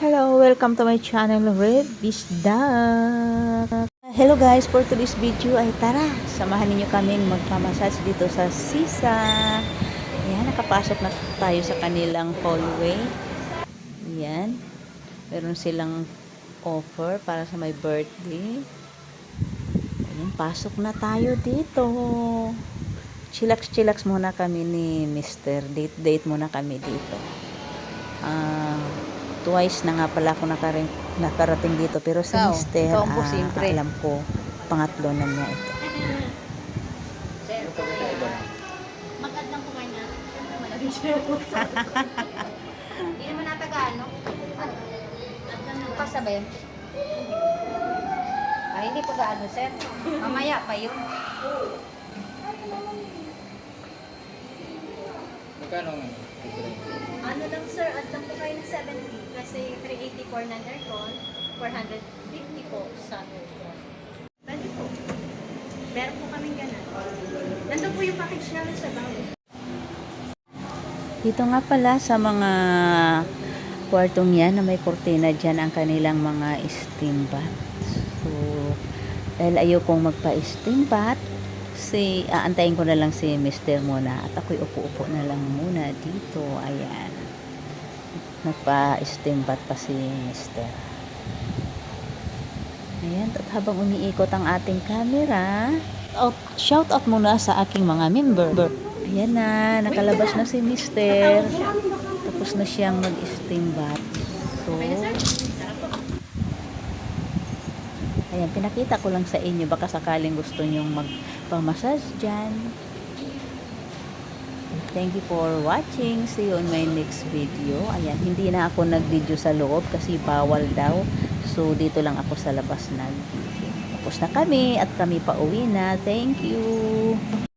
Hello, welcome to my channel, Red Duck. Hello guys, for today's video ay tara, samahan ninyo kaming magmamasage dito sa Sisa. Ayan, nakapasok na tayo sa kanilang hallway. Ayan, meron silang offer para sa my birthday. Ayan, pasok na tayo dito. Chillax-chillax muna kami ni Mr. Date-date muna kami dito. Ah, twice na nga pala ako nakaring, nakarating dito pero si Ikaw, Mister ah, alam ko pangatlo na niya ito Magandang kumain na. Malaging siya. Hindi naman natagano. Kasabay. Ay, hindi pa gaano, sir. Mamaya pa yun. Magkano nga? Ano lang sir, add lang po kayo ng 70 kasi 384 na aircon, 450 po sa aircon. Pwede po. Meron po kaming ganun. Nandun po yung package namin sa bank. dito nga pala sa mga kwartong yan na may kortina dyan ang kanilang mga steam bath so dahil ayokong magpa-steam bath si aantayin ko na lang si Mister muna at ako'y upo-upo na lang muna dito ayan nagpa-steam bath pa si Mister. Ayan at habang umiikot ang ating camera out, shout out muna sa aking mga member. Ayan na nakalabas na si Mister. Tapos na siyang mag-steam bath so Ayan, pinakita ko lang sa inyo baka sakaling gusto nyong magpamassage dyan. Thank you for watching. See you on my next video. Ayan, hindi na ako nag-video sa loob kasi bawal daw. So, dito lang ako sa labas nag-video. Tapos na kami at kami pa uwi na. Thank you.